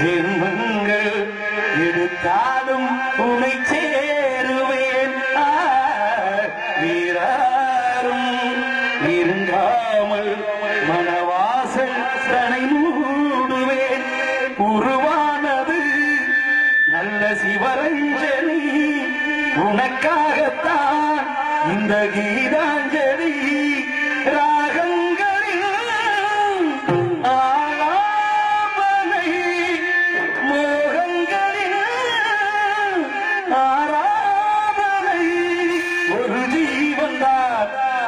ஜென்மங்கள் எடுத்தாலும் உனை சேருவேன். ஆ, வீராரும் இருங்காமல் மனவாசல் தனை மூடுவேன். உருவானது நல்ல சிவரஞ்சனி உனக்காகத்தான் இந்த கீதாஞ்சலி. ரா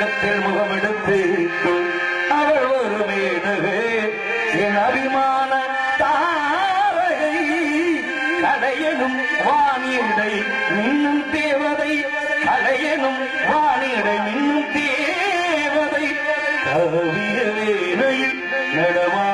தங்கத்தில் முகமெடுத்து அவள் ஒரு மேடவே என் அபிமான தாரகை கலையனும் வாணியடை இன்னும் தேவதை கலையனும் வாணியடை இன்னும் தேவதை. கவிய வேலையில் நடமா